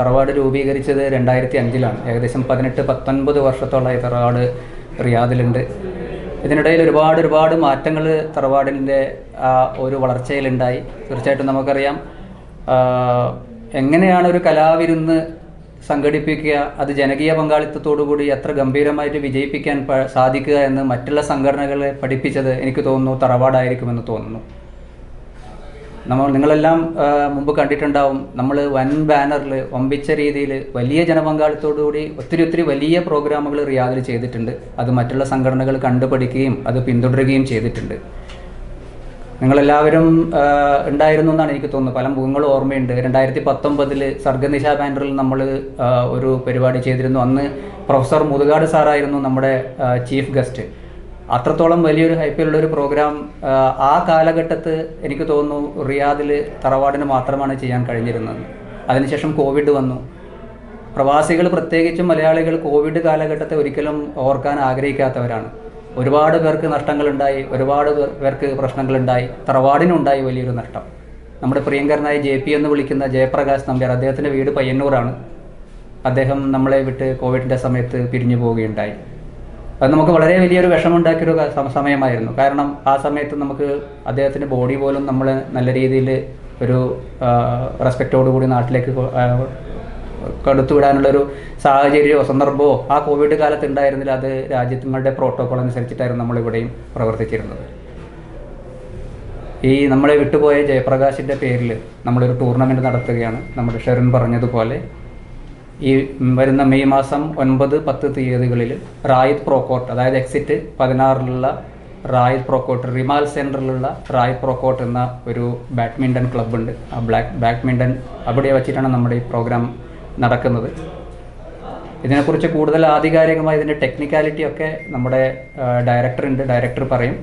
തറവാട് രൂപീകരിച്ചത് രണ്ടായിരത്തി അഞ്ചിലാണ് ഏകദേശം പതിനെട്ട് പത്തൊൻപത് വർഷത്തോളമായി തറവാട് റിയാദിലുണ്ട്. ഇതിനിടയിൽ ഒരുപാട് ഒരുപാട് മാറ്റങ്ങൾ തറവാടിന്റെ ആ ഒരു വളർച്ചയിലുണ്ടായി. തീർച്ചയായിട്ടും നമുക്കറിയാം എങ്ങനെയാണ് ഒരു കലാവിരുന്ന് സംഘടിപ്പിക്കുക അത് ജനകീയ പങ്കാളിത്തത്തോടുകൂടി എത്ര ഗംഭീരമായിട്ട് വിജയിപ്പിക്കാൻ സാധിക്കുക എന്ന് മറ്റുള്ള സംഘടനകളെ പഠിപ്പിച്ചത് എനിക്ക് തോന്നുന്നു തറവാടായിരിക്കുമെന്ന് തോന്നുന്നു. നമ്മൾ നിങ്ങളെല്ലാം മുമ്പ് കണ്ടിട്ടുണ്ടാവും. നമ്മൾ വൻ ബാനറിൽ വമ്പിച്ച രീതിയിൽ വലിയ ജനപങ്കാളിത്തോടുകൂടി ഒത്തിരി ഒത്തിരി വലിയ പ്രോഗ്രാമുകൾ റിയാദിൽ ചെയ്തിട്ടുണ്ട്. അത് മറ്റുള്ള സംഘടനകൾ കണ്ടുപഠിക്കുകയും അത് പിന്തുടരുകയും ചെയ്തിട്ടുണ്ട്. നിങ്ങളെല്ലാവരും ഉണ്ടായിരുന്നു എന്നാണ് എനിക്ക് തോന്നുന്നത്. പല മുഖങ്ങളും ഓർമ്മയുണ്ട്. രണ്ടായിരത്തി പത്തൊമ്പതിൽ സർഗനിശ ബാനറിൽ നമ്മൾ ഒരു പരിപാടി ചെയ്തിരുന്നു. അന്ന് പ്രൊഫസർ മുതുകാട് സാറായിരുന്നു നമ്മുടെ ചീഫ് ഗസ്റ്റ്. അത്രത്തോളം വലിയൊരു ഹൈപ്പിലുള്ള ഒരു പ്രോഗ്രാം ആ, കാലഘട്ടത്ത് എനിക്ക് തോന്നുന്നു റിയാദിൽ തറവാടിന് മാത്രമാണ് ചെയ്യാൻ കഴിഞ്ഞിരുന്നത്. അതിനുശേഷം കോവിഡ് വന്നു. പ്രവാസികൾ പ്രത്യേകിച്ചും മലയാളികൾ കോവിഡ് കാലഘട്ടത്തെ ഒരിക്കലും ഓർക്കാൻ ആഗ്രഹിക്കാത്തവരാണ്. ഒരുപാട് പേർക്ക് നഷ്ടങ്ങളുണ്ടായി ഒരുപാട് പേർ- പേർക്ക് പ്രശ്നങ്ങളുണ്ടായി. തറവാടിനുണ്ടായി വലിയൊരു നഷ്ടം. നമ്മുടെ പ്രിയങ്കരനായ ജെ പി എന്ന് വിളിക്കുന്ന ജയപ്രകാശ് നമ്പ്യാർ അദ്ദേഹത്തിന്റെ വീട് പയ്യന്നൂറാണ് അദ്ദേഹം നമ്മളെ വിട്ട് കോവിഡിന്റെ സമയത്ത് പിരിഞ്ഞു പോവുകയുണ്ടായി. അത് നമുക്ക് വളരെ വലിയൊരു സമ- സമയമായിരുന്നു. കാരണം ആ സമയത്ത് നമുക്ക് അദ്ദേഹത്തിന്റെ ബോഡി പോലും നമ്മൾ നല്ല രീതിയിൽ ഒരു റെസ്പെക്റ്റോടു കൂടി നാട്ടിലേക്ക് കൊ- ആ, കടത്തു വിടാനുള്ളൊരു സാഹചര്യമോ സന്ദർഭമോ ആ കോവിഡ് കാലത്ത് ഉണ്ടായിരുന്നില്ല അത് രാജ്യങ്ങളുടെ പ്രോട്ടോകോൾ അനുസരിച്ചിട്ടായിരുന്നു നമ്മളിവിടെയും പ്രവർത്തിച്ചിരുന്നത്. ഈ നമ്മളെ വിട്ടുപോയ ജയപ്രകാശിന്റെ പേരിൽ നമ്മളൊരു ടൂർണമെന്റ് നടത്തുകയാണ്. നമ്മുടെ ഷെറിൻ പറഞ്ഞതുപോലെ ഈ വരുന്ന മെയ് മാസം ഒൻപത് പത്ത് തീയതികളിൽ റായിദ് പ്രോക്കോട്ട് അതായത് എക്സിറ്റ് പതിനാറിലുള്ള റായിദ് പ്രോക്കോട്ട് റിമാൽ സെന്ററിലുള്ള റായത് പ്രോക്കോട്ട് എന്ന ഒരു ബാഡ്മിന്റൺ ക്ലബ്ബുണ്ട്. ആ ബ്ലാക്ക് ബാഡ്മിന്റൺ അവിടെ വച്ചിട്ടാണ് നമ്മുടെ ഈ പ്രോഗ്രാം നടക്കുന്നത്. ഇതിനെക്കുറിച്ച് കൂടുതൽ ആധികാരികമായി ഇതിന്റെ ടെക്നിക്കാലിറ്റി ഒക്കെ നമ്മുടെ ഡയറക്ടർ ഉണ്ട് ഡയറക്ടർ പറയും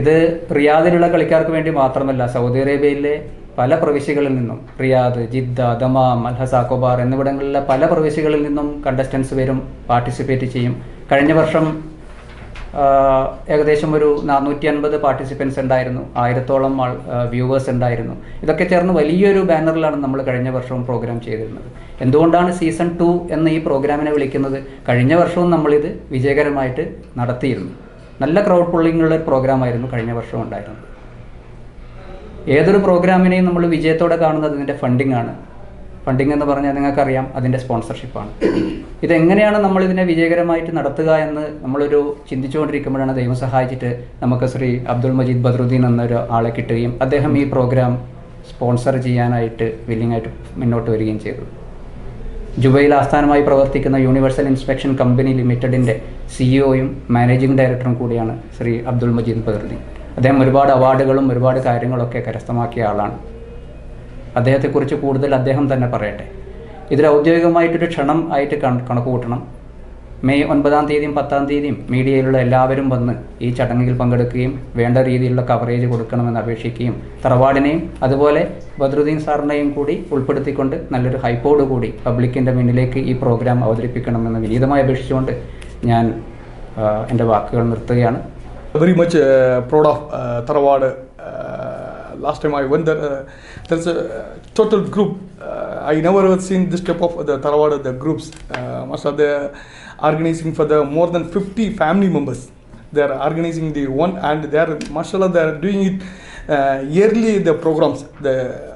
ഇത് റിയാദിലുള്ള കളിക്കാർക്ക് വേണ്ടി മാത്രമല്ല സൗദി അറേബ്യയിലെ പല പ്രവിശ്യകളിൽ നിന്നും റിയാദ് ജിദ്ദ ദമാം അൽഹസാക്കോബാർ എന്നിവിടങ്ങളിലെ പല പ്രവിശ്യകളിൽ നിന്നും കണ്ടസ്റ്റൻസ് വരും പാർട്ടിസിപ്പേറ്റ് ചെയ്യും. കഴിഞ്ഞ വർഷം ഏകദേശം ഒരു നാനൂറ്റി അൻപത് പാർട്ടിസിപ്പൻസ് ഉണ്ടായിരുന്നു. ആയിരത്തോളം വ്യൂവേഴ്സ് ഉണ്ടായിരുന്നു. ഇതൊക്കെ ചേർന്ന് വലിയൊരു ബാനറിലാണ് നമ്മൾ കഴിഞ്ഞ വർഷവും പ്രോഗ്രാം ചെയ്തിരുന്നത്. എന്തുകൊണ്ടാണ് സീസൺ ടു എന്ന് ഈ പ്രോഗ്രാമിനെ വിളിക്കുന്നത്? കഴിഞ്ഞ വർഷവും നമ്മളിത് വിജയകരമായിട്ട് നടത്തിയിരുന്നു. നല്ല ക്രൗഡ് പുള്ളിങ്ങുള്ള ഒരു പ്രോഗ്രാമായിരുന്നു കഴിഞ്ഞ വർഷം ഉണ്ടായിരുന്നത്. ഏതൊരു പ്രോഗ്രാമിനെയും നമ്മൾ വിജയത്തോടെ കാണുന്നത് ഇതിന്റെ ഫണ്ടിങ് ആണ്. ഫണ്ടിങ് എന്ന് പറഞ്ഞാൽ നിങ്ങൾക്കറിയാം അതിന്റെ സ്പോൺസർഷിപ്പാണ് ഇതെങ്ങനെയാണ് നമ്മൾ ഇതിനെ വിജയകരമായിട്ട് നടത്തുക എന്ന് നമ്മളൊരു ചിന്തിച്ചുകൊണ്ടിരിക്കുമ്പോഴാണ് ദൈവം സഹായിച്ചിട്ട് നമുക്ക് ശ്രീ അബ്ദുൾ മജീദ് ബദ്രുദ്ദീൻ എന്നൊരു ആളെ കിട്ടുകയും അദ്ദേഹം ഈ പ്രോഗ്രാം സ്പോൺസർ ചെയ്യാനായിട്ട് വില്ലിംഗ് ആയിട്ട് മുന്നോട്ട് വരികയും ചെയ്തു. ജുബൈയിൽ ആസ്ഥാനമായി പ്രവർത്തിക്കുന്ന യൂണിവേഴ്സൽ ഇൻസ്പെക്ഷൻ കമ്പനി ലിമിറ്റഡിന്റെ സിഇഒയും മാനേജിംഗ് ഡയറക്ടറും കൂടിയാണ് ശ്രീ അബ്ദുൾ മജീദ് ബദറുദ്ദീൻ. അദ്ദേഹം ഒരുപാട് അവാർഡുകളും ഒരുപാട് കാര്യങ്ങളൊക്കെ കരസ്ഥമാക്കിയ ആളാണ്. അദ്ദേഹത്തെക്കുറിച്ച് കൂടുതൽ അദ്ദേഹം തന്നെ പറയട്ടെ. ഇതിൽ ഔദ്യോഗികമായിട്ടൊരു ക്ഷണം ആയിട്ട് കണ- കണക്ക് കൂട്ടണം മെയ് ഒൻപതാം തീയതിയും പത്താം തീയതിയും മീഡിയയിലുള്ള എല്ലാവരും വന്ന് ഈ ചടങ്ങിൽ പങ്കെടുക്കുകയും വേണ്ട രീതിയിലുള്ള കവറേജ് കൊടുക്കണമെന്ന് അപേക്ഷിക്കുകയും തറവാടിനെയും അതുപോലെ ബദ്രുദ്ദീൻ സാറിനെയും കൂടി ഉൾപ്പെടുത്തിക്കൊണ്ട് നല്ലൊരു ഹൈപ്പോട് കൂടി പബ്ലിക്കിന്റെ മുന്നിലേക്ക് ഈ പ്രോഗ്രാം അവതരിപ്പിക്കണമെന്ന് വിനീതമായി അപേക്ഷിച്ചുകൊണ്ട് ഞാൻ എന്റെ വാക്കുകൾ നിർത്തുകയാണ്. Very much uh, proud of uh, Tarawad. Uh, last time I went there, there's a total group. I never ever seen this type of the Tarawad, the groups. Uh, they're organizing for the more than 50 family members. They're organizing the one and they're, mashallah, they're doing it yearly, the programs. The,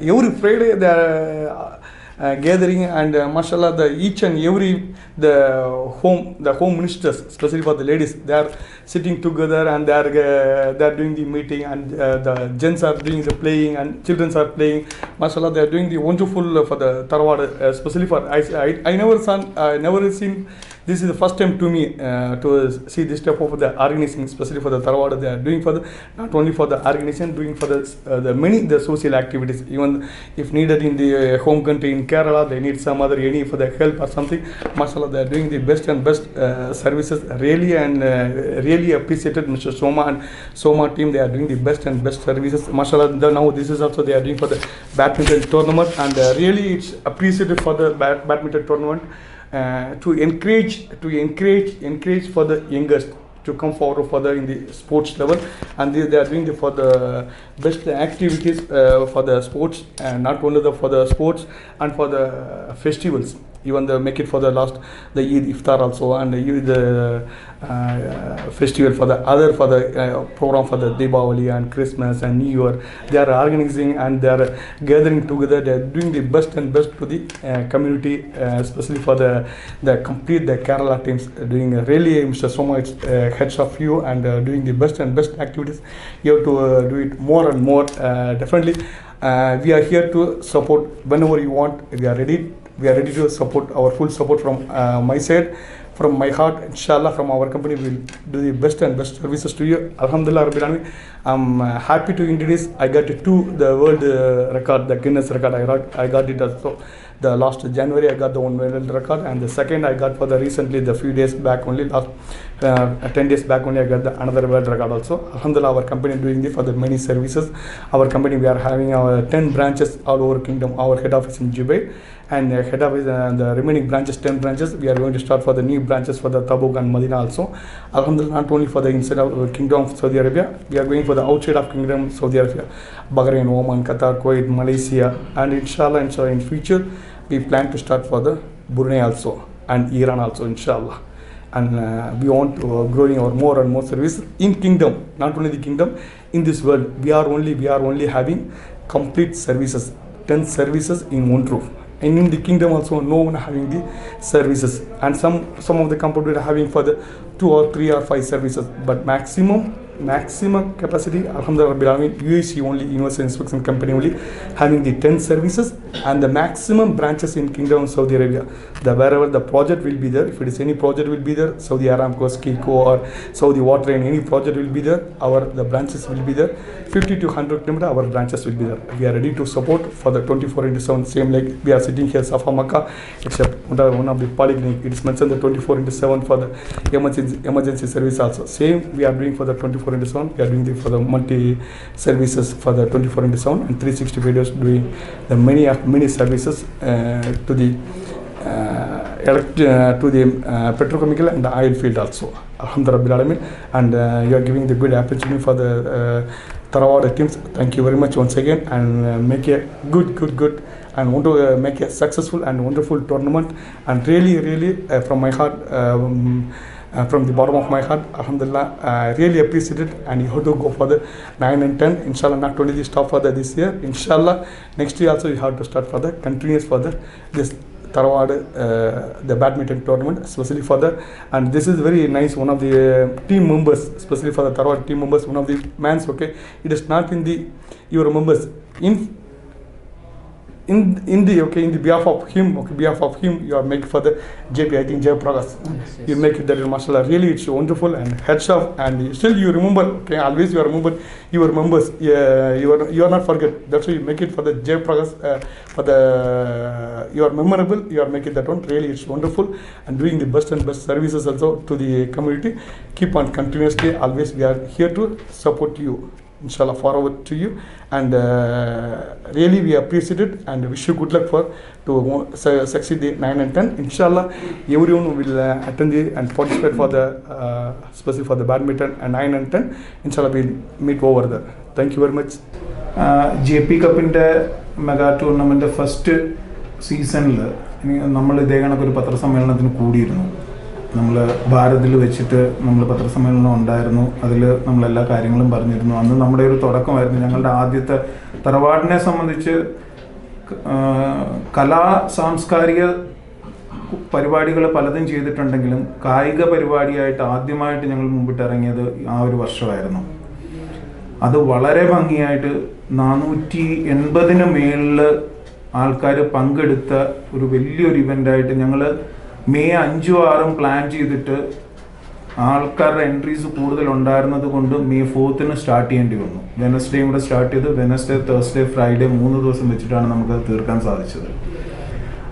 every Friday they're uh, uh, gathering and uh, mashallah the each and every the home the home ministers especially for the ladies they are sitting together and they are uh, they are doing the meeting and uh, the gents are doing the playing and children are playing. Mashallah they are doing the wonderful uh, for the tarwad uh, especially for I, I, I never seen I never seen this is the first time to me to see this type of the organizing especially for the tarwad they are doing for the not only for the organization doing for the the many the social activities. Even if needed in the home country in kerala they need some other any for the help or something mashallah they are doing the best and best services really and uh, really appreciated mr soma and soma team. They are doing the best and best services. Mashallah the, now this is also they are doing for the badminton tournament and uh, really it's appreciated for the ba- badminton tournament uh, to encourage to encourage encourage for the youngest to come forward further in the sports level. And they, they are doing the, for the best activities uh, for the sports and not only the, for the sports and for the festivals even the make it for the last the Eid Iftar also and the uh, uh, festival for the other for the uh, program for the Diwali and Christmas and New Year. They are organizing and they are gathering together. They are doing the best and best to the uh, community uh, especially for the the complete the Kerala teams uh, doing uh, really Mr. Soma it's uh, heads of you and uh, doing the best and best activities. You have to uh, do it more and more uh, definitely. Uh, we are here to support whenever you want. We are ready we are ready to support our full support from uh, my side from my heart. Inshallah from our company we will do the best and best services to you. Alhamdulillah i'm uh, happy to introduce i got it to the world uh, record the guinness record. I got, I got it also the last january i got the one world record and the second i got for the recently the few days back only last uh, 10 days back only i got the another world record also. Alhamdulillah our company doing the for the many services. Our company we are having our 10 branches all over kingdom our head office in dubai and uh, head office uh, the remaining branches 10 branches we are going to start for the new branches for the tabuk and medina also. Alhamdulillah not only for the inside of uh, kingdom of saudi arabia we are going for the outside of kingdom saudi arabia bahrain oman qatar kuwait malaysia and inshallah inshallah in future we plan to start for the brunei also and iran also inshallah. And uh, we want to uh, growing our more and more service in kingdom not only the kingdom. In this world we are only we are only having complete services 10 services in one roof and in the kingdom also no one having the services. And some some of the companies are having for the two or three or five services. But maximum maximum capacity alhamdulillah UAC only universal inspection company only having the 10 services and the maximum branches in kingdom of saudi arabia the wherever the project will be there if it is any project will be there saudi aramco skiko or saudi water and any project will be there our the branches will be there. 50 to 100 kilometer our branches will be there. We are ready to support for the 24 into 7 same like we are sitting here safa makkah except one of- one of the polyclinic it is mentioned the 24 into 7 for the emergency emergency service also. Same we are doing for the 24 into 7 we are doing for the multi services for the 24 into 7 and 365 days doing the many many services uh, to the uh, elect, uh, to the uh, petrochemical and the oil field also. Alhamdulillah. And uh, you are giving the good opportunity for the uh, Tarawada teams. Thank you very much once again and uh, make a good, good, good and want to make a successful and wonderful tournament. And really, really from my heart, um, uh, from the bottom of my heart, Alhamdulillah, I really appreciate it. And you have to go for the 9 and 10. Inshallah, not only stop for the this year. Inshallah, next year also you have to start for the continuous for the this Tarawad, uh, the badminton tournament, especially for the, and this is very nice. One of the uh, team members, especially for the Tarawad team members, one of the man's okay. It is not in the your members in in in the okay in the behalf of him okay behalf of him you are making for the JP I think Jay Pragas Yes, yes. you make it that in mashallah really it's wonderful and heads off and still you remember okay always you remember your members yeah, you are you are not forget. That's why you make it for the Jay Pragas uh, for the you are memorable you are making that one really it's wonderful and doing the best and best services also to the community. Keep on continuously always we are here to support you inshallah forward to you and uh, really we appreciate it and wish you good luck for to su- succeed the 9 and 10 inshallah everyone will uh, attend the, and participate for the uh, especially for the badminton and 9 and 10 inshallah we'll meet over there thank you very much J P കപ്പിൻ്റെ mega tournament first സീസണിൽ നമ്മൾ ഇതേ കണക്കൊരു പത്രസമ്മേളനത്തിന് കൂടിയിരുന്നു നമ്മൾ ഭാരതിൽ വെച്ചിട്ട് നമ്മൾ പത്രസമ്മേളനം ഉണ്ടായിരുന്നു. അതിൽ നമ്മൾ എല്ലാ കാര്യങ്ങളും പറഞ്ഞിരുന്നു. അന്ന് നമ്മുടെ ഒരു തുടക്കമായിരുന്നു. ഞങ്ങളുടെ ആദ്യത്തെ തറവാടിനെ സംബന്ധിച്ച് കലാ സാംസ്കാരിക പരിപാടികൾ പലതും ചെയ്തിട്ടുണ്ടെങ്കിലും കായിക പരിപാടിയായിട്ട് ആദ്യമായിട്ട് ഞങ്ങൾ മുമ്പിട്ട് ഇറങ്ങിയത് ആ ഒരു വർഷമായിരുന്നു. അത് വളരെ ഭംഗിയായിട്ട് നാനൂറ്റി എൺപതിന് മേളിൽ ആൾക്കാർ പങ്കെടുത്ത ഒരു വലിയൊരു ഇവന്റായിട്ട് ഞങ്ങൾ മെയ് അഞ്ചും ആറും പ്ലാൻ ചെയ്തിട്ട് ആൾക്കാരുടെ എൻട്രീസ് കൂടുതൽ ഉണ്ടായിരുന്നത് കൊണ്ട് മെയ് ഫോർത്തിന് സ്റ്റാർട്ട് ചെയ്യേണ്ടി വന്നു. വെനസ്ഡേയും കൂടെ സ്റ്റാർട്ട് ചെയ്ത് വെനസ്ഡേ തേഴ്സ്ഡേ ഫ്രൈഡേ മൂന്ന് ദിവസം വെച്ചിട്ടാണ് നമുക്ക് തീർക്കാൻ സാധിച്ചത്.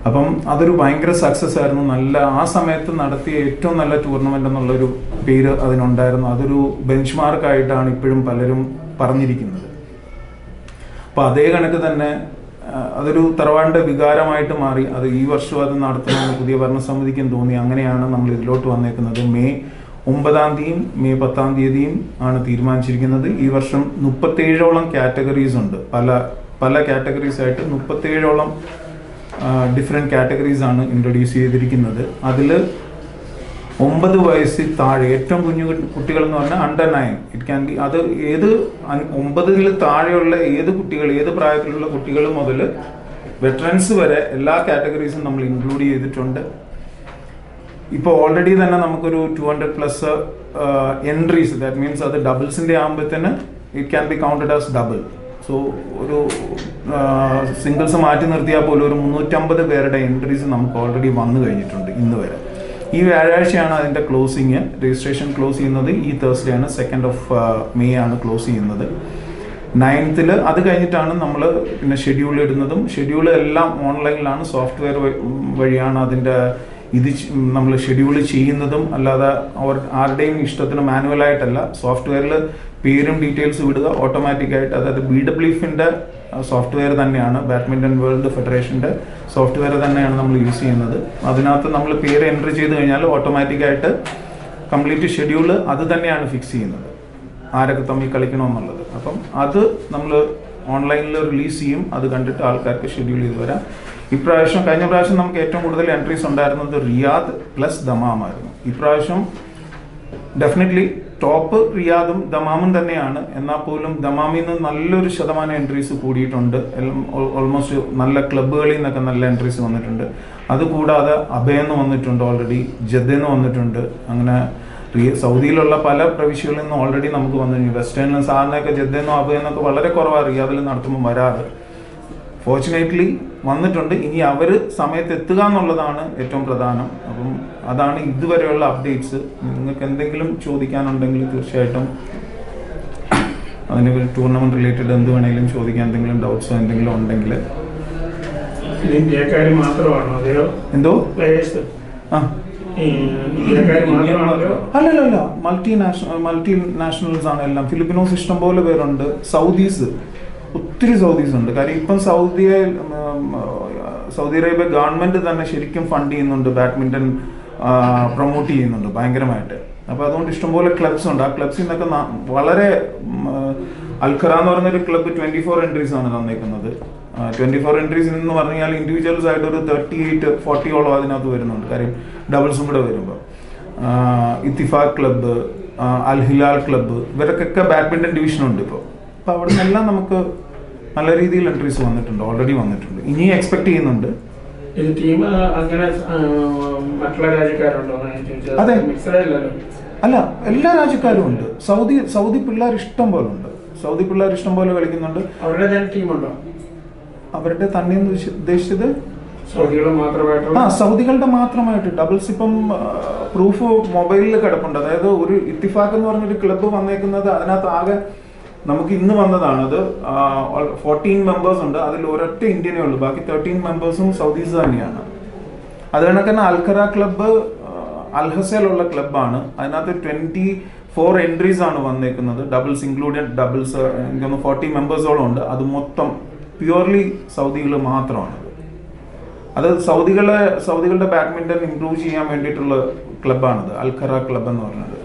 അപ്പം അതൊരു ഭയങ്കര സക്സസ് ആയിരുന്നു. നല്ല ആ സമയത്ത് നടത്തിയ ഏറ്റവും നല്ല ടൂർണമെന്റ് എന്നുള്ളൊരു പേര് അതിനുണ്ടായിരുന്നു. അതൊരു ബെഞ്ച് മാർക്കായിട്ടാണ് ഇപ്പോഴും പലരും പറഞ്ഞിരിക്കുന്നത്. അപ്പോൾ അതേ കണക്ക് തന്നെ അതൊരു തറവാടിന്റെ വികാരമായിട്ട് മാറി. അത് ഈ വർഷം അത് നടത്തണമെന്ന് പുതിയ ഭരണസമിതിക്കും തോന്നി. അങ്ങനെയാണ് നമ്മൾ ഇതിലോട്ട് വന്നേക്കുന്നത്. മെയ് ഒമ്പതാം തീയതിയും മെയ് പത്താം തീയതിയും ആണ് തീരുമാനിച്ചിരിക്കുന്നത്. ഈ വർഷം മുപ്പത്തേഴോളം കാറ്റഗറീസ് ഉണ്ട്. പല പല കാറ്റഗറീസ് ആയിട്ട് മുപ്പത്തേഴോളം ഡിഫറെന്റ് കാറ്റഗറീസ് ആണ് ഇൻട്രൊഡ്യൂസ് ചെയ്തിരിക്കുന്നത്. അതിൽ ഒമ്പത് വയസ്സിൽ താഴെ ഏറ്റവും കുഞ്ഞു കുട്ടികൾ എന്ന് പറഞ്ഞാൽ under nine it can be അത് ഏത് ഒമ്പതിൽ താഴെയുള്ള ഏത് കുട്ടികൾ ഏത് പ്രായത്തിലുള്ള കുട്ടികൾ മുതൽ വെറ്ററൻസ് വരെ എല്ലാ കാറ്റഗറീസും നമ്മൾ ഇൻക്ലൂഡ് ചെയ്തിട്ടുണ്ട്. ഇപ്പോൾ ഓൾറെഡി തന്നെ നമുക്കൊരു two hundred plus entries that means അത് ഡബിൾസിന്റെ ആകുമ്പോഴത്തേന് it can be counted as double so ഒരു സിംഗിൾസ് മാറ്റി നിർത്തിയാൽ പോലും ഒരു മുന്നൂറ്റമ്പത് പേരുടെ എൻട്രീസ് നമുക്ക് ഓൾറെഡി വന്നു കഴിഞ്ഞിട്ടുണ്ട് ഇന്ന് വരെ. ഈ വ്യാഴാഴ്ചയാണ് അതിന്റെ ക്ലോസിങ് രജിസ്ട്രേഷൻ ക്ലോസ് ചെയ്യുന്നത് ഈ തേഴ്സ്ഡേ ആണ്. സെക്കൻഡ് ഓഫ് മെയ് ആണ് ക്ലോസ് ചെയ്യുന്നത്. നയൻത്തിൽ അത് കഴിഞ്ഞിട്ടാണ് നമ്മൾ പിന്നെ ഷെഡ്യൂൾ ഇടുന്നതും. ഷെഡ്യൂൾ എല്ലാം ഓൺലൈനിലാണ് സോഫ്റ്റ്വെയർ വഴിയാണ് അതിന്റെ ഇത് നമ്മൾ ഷെഡ്യൂൾ ചെയ്യുന്നതും. അല്ലാതെ അവർ ആരുടെയും ഇഷ്ടത്തിന് മാനുവലായിട്ടല്ല സോഫ്റ്റ്വെയറിൽ പേരും ഡീറ്റെയിൽസ് വിടുക ഓട്ടോമാറ്റിക്കായിട്ട് അതായത് ബി ഡബ്ല്യു എഫിന്റെ സോഫ്റ്റ്വെയർ തന്നെയാണ്. ബാഡ്മിന്റൺ വേൾഡ് ഫെഡറേഷന്റെ സോഫ്റ്റ്വെയർ തന്നെയാണ് നമ്മൾ യൂസ് ചെയ്യുന്നത്. അതിനകത്ത് നമ്മൾ പേര് എൻട്രി ചെയ്ത് കഴിഞ്ഞാൽ ഓട്ടോമാറ്റിക്കായിട്ട് കംപ്ലീറ്റ് ഷെഡ്യൂൾ അത് തന്നെയാണ് ഫിക്സ് ചെയ്യുന്നത്. ആരൊക്കെ തമ്മിൽ കളിക്കണമെന്നുള്ളത്. അപ്പം അത് നമ്മൾ ഓൺലൈനിൽ റിലീസ് ചെയ്യും. അത് കണ്ടിട്ട് ആൾക്കാർക്ക് ഷെഡ്യൂൾ ചെയ്ത് വരാം. ഇപ്രാവശ്യം കഴിഞ്ഞ പ്രാവശ്യം നമുക്ക് ഏറ്റവും കൂടുതൽ എൻട്രീസ് ഉണ്ടായിരുന്നത് റിയാദ് പ്ലസ് ദമാമായിരുന്നു. ഇപ്രാവശ്യം ഡെഫിനറ്റ്ലി ടോപ്പ് റിയാദും ദമാമും തന്നെയാണ്. എന്നാൽ പോലും ദമാമിൽ നിന്ന് നല്ലൊരു ശതമാനം എൻട്രീസ് കൂടിയിട്ടുണ്ട്. ഓൾമോസ്റ്റ് നല്ല ക്ലബ്ബുകളിൽ നിന്നൊക്കെ നല്ല എൻട്രീസ് വന്നിട്ടുണ്ട്. അതുകൂടാതെ അഭയെന്ന് വന്നിട്ടുണ്ട് ഓൾറെഡി ജദ്ദെന്ന് വന്നിട്ടുണ്ട്. അങ്ങനെ സൗദിയിലുള്ള പല പ്രവിശ്യകളിൽ നിന്നും ഓൾറെഡി നമുക്ക് വന്നു വെസ്റ്റേണിലും സാറിനൊക്കെ ജദ്ദെന്നോ അഭയെന്നൊക്കെ വളരെ കുറവാണ് റിയാദിൽ നടത്തുമ്പോൾ വരാറ്. ഫോർച്ചുനേറ്റ്ലി വന്നിട്ടുണ്ട്. ഇനി അവർ സമയത്ത് എത്തുക എന്നുള്ളതാണ് ഏറ്റവും പ്രധാനം. അപ്പം അതാണ് ഇതുവരെയുള്ള അപ്ഡേറ്റ്സ് നിങ്ങൾക്ക് എന്തെങ്കിലും ചോദിക്കാനുണ്ടെങ്കിൽ തീർച്ചയായിട്ടും അതിന് ടൂർണമെന്റ് റിലേറ്റഡ് എന്ത് വേണമെങ്കിലും ചോദിക്കാൻ എന്തെങ്കിലും ഡൗട്ട്സോ എന്തെങ്കിലും ഉണ്ടെങ്കിൽ ഇത് ഇന്ത്യക്കാർ മാത്രമാണോ അതെയോ? എന്തോ? പ്ലേയേഴ്സ് ആ. അല്ലല്ല മൾട്ടി നാഷണൽ മൾട്ടി നാഷണൽസ് ആണ് എല്ലാം. ഫിലിപ്പിനോസ് ഇഷ്ടം പോലെ പേരുണ്ട്. സൗദീസ്. ഒത്തിരി സൗദീസ് ഉണ്ട്. കാര്യം ഇപ്പം സൗദിയെ സൗദി അറേബ്യ ഗവൺമെന്റ് തന്നെ ശരിക്കും ഫണ്ട് ചെയ്യുന്നുണ്ട് ബാഡ്മിന്റൺ പ്രൊമോട്ട് ചെയ്യുന്നുണ്ട് ഭയങ്കരമായിട്ട്. അപ്പോൾ അതുകൊണ്ട് ഇഷ്ടംപോലെ ക്ലബ്സ് ഉണ്ട്. ആ ക്ലബ്സിൽ നിന്നൊക്കെ വളരെ അൽഖറ എന്ന് പറയുന്നൊരു ക്ലബ്ബ് ട്വന്റി ഫോർ എൻട്രീസ് ആണ് തന്നേക്കുന്നത്. ട്വന്റി ഫോർ എൻട്രീസ് എന്ന് പറഞ്ഞാൽ ഇൻഡിവിജ്വൽസ് ആയിട്ട് ഒരു തേർട്ടി എയ്റ്റ് ഫോർട്ടിയോളം അതിനകത്ത് വരുന്നുണ്ട്. കാര്യം ഡബിൾസും കൂടെ വരുമ്പോൾ Ettifaq club Al Hilal club ഇവരൊക്കെ ബാഡ്മിന്റൺ ഡിവിഷൻ ഉണ്ട് ഇപ്പോൾ അപ്പോൾ അവിടെ നിന്നെല്ലാം നമുക്ക് നല്ല രീതിയിൽ എൻട്രീസ് വന്നിട്ടുണ്ട് ഓൾറെഡി വന്നിട്ടുണ്ട്. ഇനി എക്സ്പെക്ട് ചെയ്യുന്നുണ്ട്. ഇത് ടീം അങ്ങനെ ആ, മറ്റുള്ള രാജ്യക്കാരുണ്ടോ? അതെ. അല്ല എല്ലാ രാജ്യക്കാരും ഉണ്ട്. സൗദി സൗദി പിള്ളേർ ഇഷ്ടം പോലെ ഉണ്ട്. സൗദി പിള്ളേർ ഇഷ്ടം പോലെ കളിക്കുന്നുണ്ട്. അവരുടെ തന്നെ ടീമുണ്ടോ അവരുടെ തന്നെ എന്ന് ഉദ്ദേശ- ഉദ്ദേശിച്ചത്? ആ സൗദികളുടെ മാത്രമായിട്ട്. ഡബിൾസ് ഇപ്പം പ്രൂഫ് മൊബൈലിൽ കിടപ്പുണ്ട്. അതായത് ഒരു ഇത്തിഫാക്ക് എന്ന് പറഞ്ഞൊരു ക്ലബ്ബ് വന്നേക്കുന്നത് അതിനകത്ത് ആകെ നമുക്ക് ഇന്ന് വന്നതാണ് അത് ഫോർട്ടീൻ മെമ്പേഴ്സ് ഉണ്ട്. അതിൽ ഒരൊറ്റ ഇന്ത്യനേ ഉള്ളൂ. ബാക്കി തേർട്ടീൻ മെമ്പേഴ്സും സൗദീസ് തന്നെയാണ്. അത് തന്നെ അൽഖറ ക്ലബ്ബ് അൽഹസയിലുള്ള ക്ലബ്ബാണ് അതിനകത്ത് ട്വന്റി ഫോർ എൻട്രീസ് ആണ് വന്നേക്കുന്നത്. ഡബിൾസ് ഇൻക്ലൂഡഡ് ഡബിൾസ് എനിക്കൊന്ന് ഫോർട്ടി മെമ്പേഴ്സോളം ഉണ്ട്. അത് മൊത്തം പ്യുവർലി സൗദികൾ മാത്രമാണ്. അത് സൗദികളെ സൗദികളുടെ ബാഡ്മിന്റൺ ഇംപ്രൂവ് ചെയ്യാൻ വേണ്ടിയിട്ടുള്ള ക്ലബ്ബാണത് അൽഖറ ക്ലബ് എന്ന് പറയുന്നത്